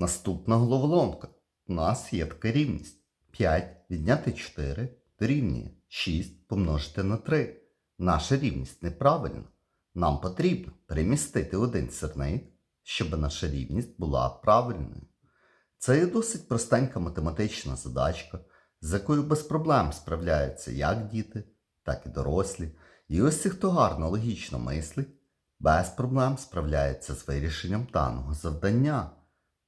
Наступна головоломка. У нас є така рівність. 5 відняти 4 дорівнює 6 помножити на 3. Наша рівність неправильна. Нам потрібно перемістити один сирник, щоб наша рівність була правильною. Це є досить простенька математична задачка, з якою без проблем справляються як діти, так і дорослі. І ось ті, хто гарно логічно мислить, без проблем справляється з вирішенням даного завдання.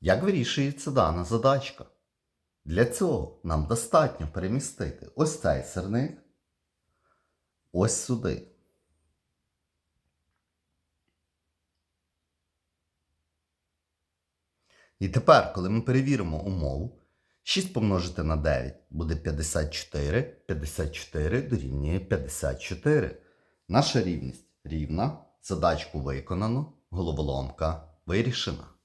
Як вирішується дана задачка? Для цього нам достатньо перемістити ось цей сирник ось сюди. І тепер, коли ми перевіримо умову, 6 помножити на 9 буде 54, 54 дорівнює 54. Наша рівність рівна, задачку виконано, головоломка вирішена.